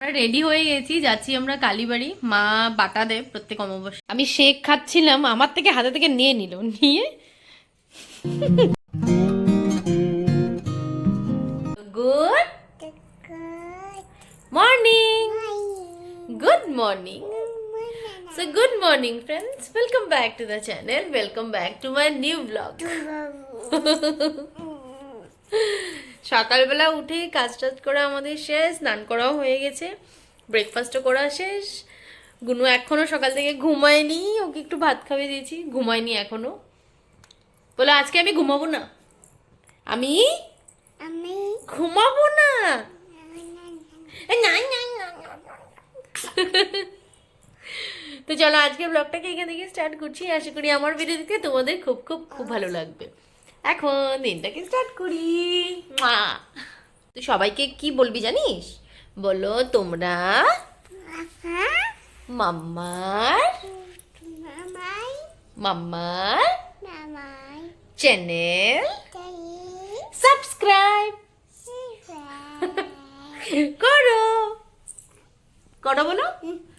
আমরা রেডি হয়ে গেছি যাচ্ছি আমরা কালীবাড়ি। মা বাটা দেব প্রত্যেক অমাবস্যা। আমি শেক খাচ্ছিলাম আমার থেকে হাতে থেকে নিয়ে নিল নিয়ে। Good morning good morning So good morning friends, welcome back to the channel, welcome back to my new vlog. সকালবেলা উঠে কাজ টাজ করা আমাদের শেষ স্নান করাও হয়ে গেছে ব্রেকফাস্টও করা শেষ। গুনু এখনও সকাল থেকে ঘুমায়নি ওকে একটু ভাত খাবে দিয়েছি ঘুমায়নি এখনও। বলে আজকে আমি ঘুমাবো না। আমি? আমি? ঘুমাবো না। তো চলো আজকে ব্লগটাকে এখান থেকে স্টার্ট করছি। আশা করি আমার ভিডিও দেখতে তোমাদের খুব খুব খুব ভালো লাগবে। এখন দিনটাকে স্টার্ট করি। মা তুই সবাইকে কি বলবি জানিস? বলো তোমরা মাম্মার মাম্মার চ্যানেল সাবস্ক্রাইব করো। করো বলো।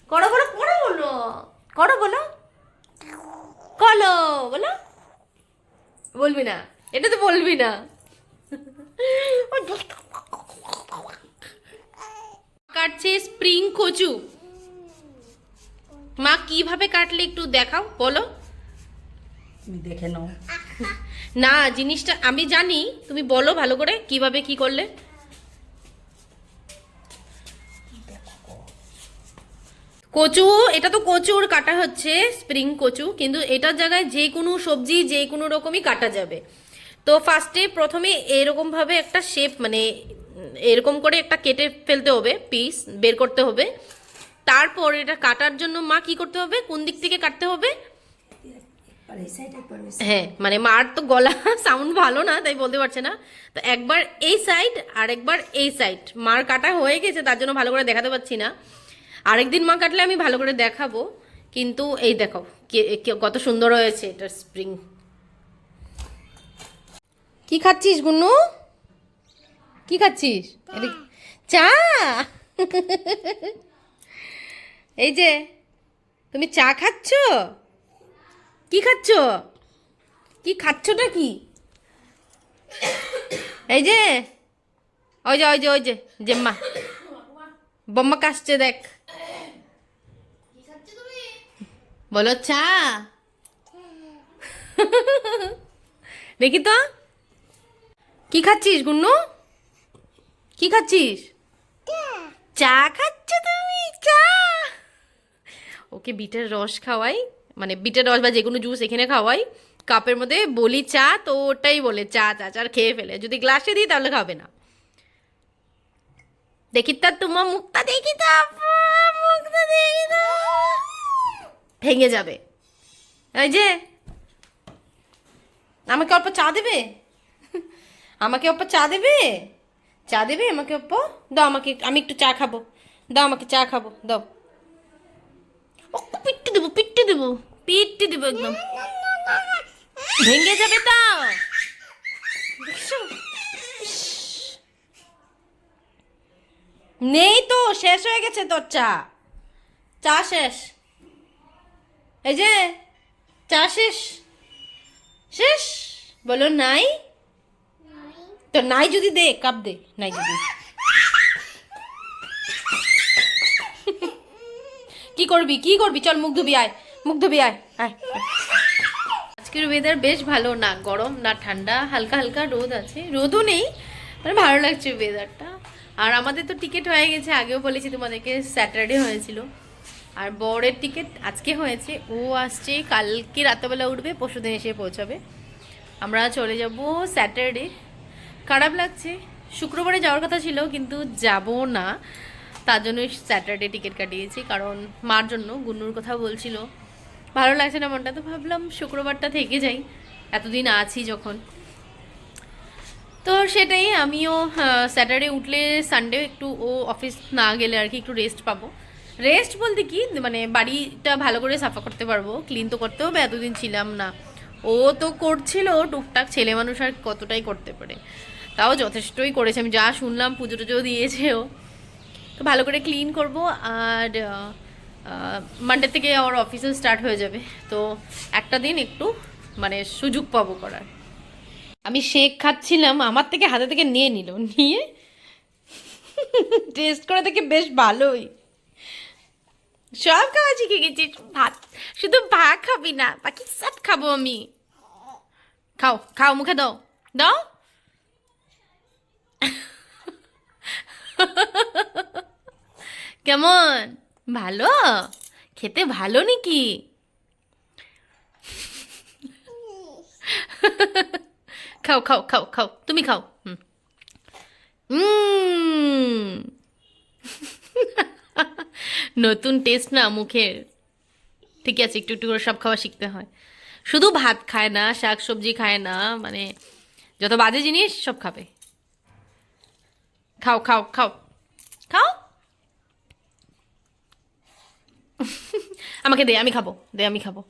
করো বলো করো বলো। করো বলো। কলো বলো। বলবি না। এটা তো বলবি না। কাটছে স্প্রিং কচু। মা কীভাবে কাটলে একটু দেখাও বলো। দেখে নাও। না জিনিসটা আমি জানি তুমি বলো ভালো করে কীভাবে কি করলে। কচু এটা তো কচুর কাটা হচ্ছে স্প্রিং কচু কিন্তু এটার জায়গায় যে কোনো সবজি যে কোনো রকমই কাটা যাবে। তো ফার্স্টে প্রথমে এরকমভাবে একটা শেপ মানে এরকম করে একটা কেটে ফেলতে হবে পিস বের করতে হবে। তারপর এটা কাটার জন্য মা কি করতে হবে? কোন দিক থেকে কাটতে হবে? হ্যাঁ মানে মার তো গলা সাউন্ড ভালো না, তাই বলতে পারছে না। তো একবার এই সাইড আর একবার এই সাইড মার কাটা হয়ে গেছে, তার জন্য ভালো করে দেখাতে পাচ্ছি না। আরেকদিন মা কাটলে আমি ভালো করে দেখাবো। কিন্তু এই দেখো কত সুন্দর হয়েছে এটা স্প্রিং কি খাচ্ছিস গুনু কি খাচ্ছিস? চা! এই যে, তুমি চা খাচ্ছ? কি খাচ্ছ? কি খাচ্ছটা কি? এই যে, ওই যে ওই যে ওই যে, জেম্মা। বম্মা কাশছে দেখ। বলো চা। দেখি তো। কি খাচ্ছিস, গুন্নু? কি খাচ্ছিস? চা খাচ্ছ তুমি? চা! ওকে বিটের রস খাওয়াই মানে বিটের রস বা যে কোনো জুস এখানে খাওয়াই। কাপের মধ্যে বলি চা, তো ওটাই বলে চা চা চা খেয়ে ফেলে। যদি গ্লাসে দিই তাহলে খাবে না। দেখি তা তোমার মুখটা দেখি তো মুখটা দেখি ভেঙে যাবে। এই যে, আমাকে অল্প চা দেবে? আমাকে অল্প চা দেবে? চা দেবে? আমাকে অল্প দাও আমাকে আমি একটু চা খাব। দাও আমাকে চা খাব দাও। ও পিট্টে দেবো পিট্টে দেবো। পিট্টে দেবো একদম। ভেঙে যাবে তো? নেই তো শেষ হয়ে গেছে তোর চা। চা শেষ। এই যে চা শেষ। শেষ? বলো নাই। তো নাই যদি দে, কাপ দে, নাই যদি। কি করবি কি করবি? চল, মুখ ধুবি, আয়, মুখ ধুবি, আয় আয়। আজকের ওয়েদার বেশ ভালো না, গরম না ঠান্ডা, হালকা হালকা রোদ আছে। রোদও নেই মানে ভালো লাগছে ওয়েদারটা আর আমাদের তো টিকিট হয়ে গেছে, আগেও বলেছি তোমাদেরকে স্যাটারডে হয়েছিল। আর বরের টিকিট আজকে হয়েছে, ও আসছে, কালকে রাতেবেলা উঠবে, পরশুদিন এসে পৌঁছাবে। আমরা চলে যাব স্যাটারডে খারাপ লাগছে। শুক্রবারে যাওয়ার কথা ছিল, কিন্তু যাব না। তার জন্য স্যাটারডে টিকিট কাটিয়েছি, কারণ মার জন্য গুন্নুর কথা বলছিল। ভালো লাগছে না মনটা, তো ভাবলাম শুক্রবারটা থেকে যাই। এতদিন আছি যখন। তো সেটাই আমিও স্যাটারডে উঠলে সানডে একটু ও অফিস না গেলে আর কি একটু রেস্ট পাবো। রেস্ট বলতে কি? মানে বাড়িটা ভালো করে সাফা করতে পারব ক্লিন তো করতে হবে, এতদিন ছিলাম না। ও তো করছিল, টুকটাক ছেলে মানুষ আর কতটাই করতে পারে। তাও যথেষ্টই করেছে। আমি যা শুনলাম পুজো টুজো দিয়েছে ও তো ভালো করে ক্লিন করব আর মানডে থেকে আমার অফিসেও স্টার্ট হয়ে যাবে। তো একটা দিন একটু মানে সুযোগ পাবো করার। আমি শেক খাচ্ছিলাম, আমার থেকে হাতে থেকে নিয়ে নিল। নিয়ে টেস্ট করে দেখে বেশ ভালোই। সব খাওয়া শিখে গেছি ভাত। শুধু ভাত খাবি না, বাকি সব খাব আমি। খাও খাও, মুখে দাও। দাও। কেমন? ভালো? খেতে ভালো নাকি? খাও খাও খাও খাও। তুমি খাও। নতুন টেস্ট না মুখের। ঠিক আছে, একটু একটু করে সব খাওয়া শিখতে হয়। শুধু ভাত খায় না শাক সবজি খায় না মানে যত বাজে জিনিস সব খাবে। খাও খাও খাও। খাও? আমাকে দে, আমি খাব। দে, আমি খাব।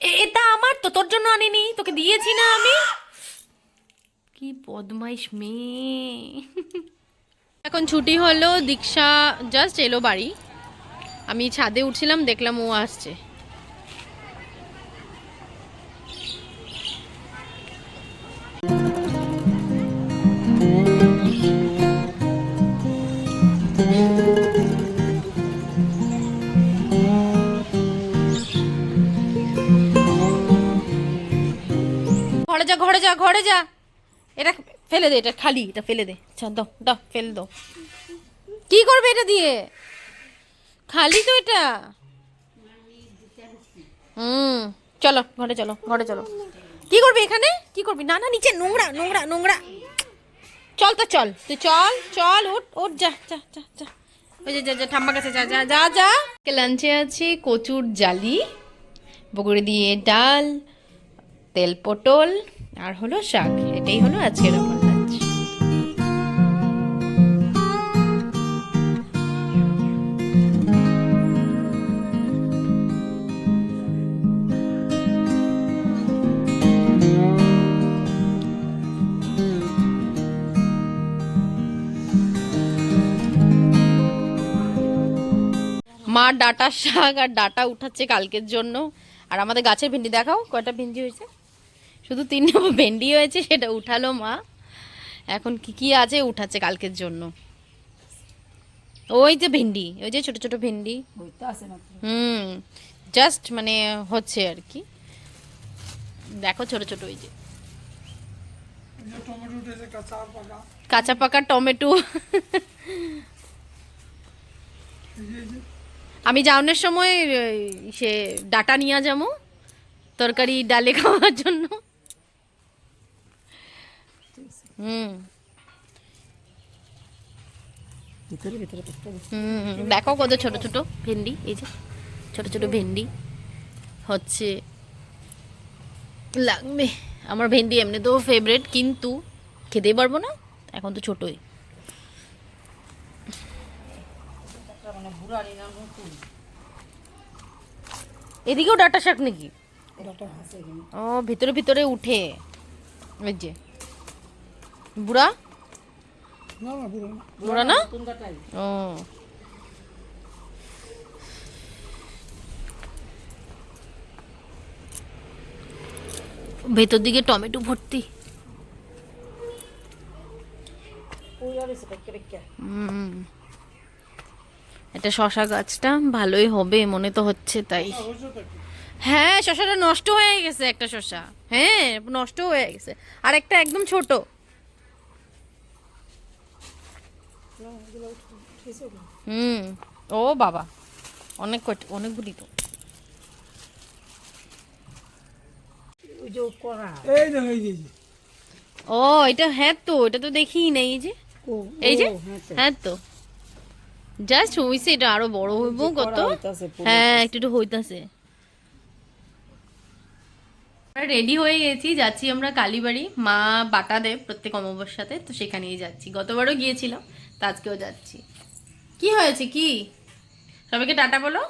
এটা আমার তো, তোর জন্য আনিনি। তোকে দিয়েছি না আমি। কি বদমাইশ মেয়ে। এখন ছুটি হলো, দীক্ষা জাস্ট এলো বাড়ি। আমি ছাদে উঠছিলাম, দেখলাম ও আসছে। যা, ঘরে যা। এটা ফেলে দে, এটা খালি, এটা ফেলে দে। আচ্ছা দাও দাও, ফেলে দাও। কি করবে এটা দিয়ে? খালি তো এটা? হুম, চলো, ঘরে চলো ঘরে চলো। কি করবি এখানে? কি করবি? না না, নিচে নোংরা নোংরা নোংরা। চল তো, চল। তুই চল চল, উঠ উঠ, যা যা যা যা। ওই যে, যা যা ঠাম্মা কাছে যা যা যা যা। লাঞ্চে আছে কচুর জালি বগুড়ি দিয়ে ডাল, তেল পটল আর হলো শাক, এটাই হলো আজকের আমার লাঞ্চ মা ডাটা শাক আর ডাটা উঠাচ্ছে কালকের জন্য। আর আমাদের গাছের ভেন্ডি দেখাও, কয়টা ভেন্ডি হয়েছে? শুধু তিন নম্বর ভেন্ডি হয়েছে সেটা উঠালো মা। এখন কি কি আছে? উঠাচ্ছে কালকের জন্য। ওই যে ভেন্ডি ওই যে ছোট ছোট ভেন্ডি। হুম জাস্ট মানে হচ্ছে আর কি। দেখো ছোট ছোট ওই যে। কাঁচা পাকা টমেটো। আমি যাওয়ানোর সময় সে ডাটা নিয়ে যাব তরকারি ডালে খাওয়ার জন্য। হুম। ভিতরে ভিতরে হুম দেখো কত ছোট ছোট ভেন্ডি এই যে ছোট ছোট ভেন্ডি। হচ্ছে লাগবে। আমার ভেন্ডি এমনি তো ফেভারেট কিন্তু খেতেই পারব না এখন তো ছোটই। এদিকেও ডাটা শাক নাকি? ও ভিতরে ভিতরে উঠে। ওই যে। বুড়া? না না বুড়ো না। ও। ভেতর দিকে টমেটো ভর্তি। এটা শশা গাছটা ভালোই হবে মনে তো হচ্ছে তাই। হ্যাঁ শশাটা নষ্ট হয়ে গেছে একটা শশা। হ্যাঁ নষ্ট হয়ে গেছে। আর একটা একদম ছোট। হুম। ও বাবা। অনেক অনেকগুলি তো। ও এটা হ্যাঁ তো এটা তো নেই এই যে। এই যে? হ্যাঁ তো। হ্যাঁ জাস্ট হইছে এটা আরও বড় হইব কত। হ্যাঁ একটু একটু হইতাছে। আমরা রেডি হয়ে গেছি যাচ্ছি আমরা কালীবাড়ি মা বাটা দেব প্রত্যেক অমাবস্যাতে তো সেখানেই যাচ্ছি। গতবারও গিয়েছিলাম। তো আজকেও যাচ্ছি। কি হয়েছে কি? সবাইকে টাটা বলো।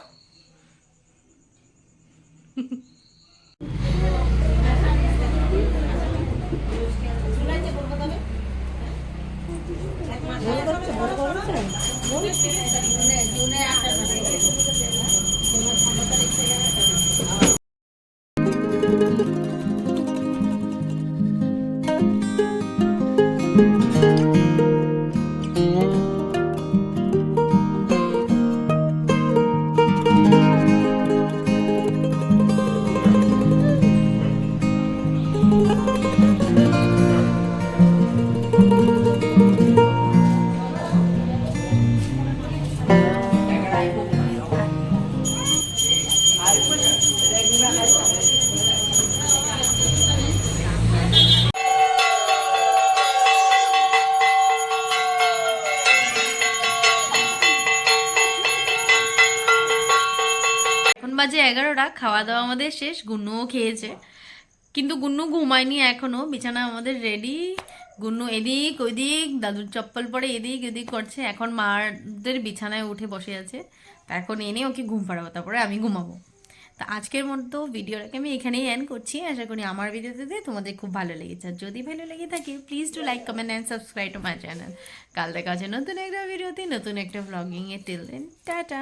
এগারোটা খাওয়া দাওয়া আমাদের শেষ, গুন্নুও খেয়েছে। কিন্তু গুন্নু ঘুমায়নি এখনও, বিছানা আমাদের রেডি গুন্নু এদিক ওইদিক, দাদুর চপ্পল পরে এদিক ওদিক করছে। এখন মারদের বিছানায় উঠে বসে আছে। তা এখন এনে ওকে ঘুম পাড়াবো, তারপরে আমি ঘুমাবো। তা আজকের মতো ভিডিওটাকে আমি এখানেই এন্ড করছি। আশা করি আমার ভিডিওতে তোমাদের খুব ভালো লেগেছে। আর যদি ভালো লেগে থাকে please to like comment and subscribe to my channel কাল দেখা হচ্ছে নতুন একটা ভিডিওতে, নতুন একটা ব্লগিংয়ে টিল দেন টাটা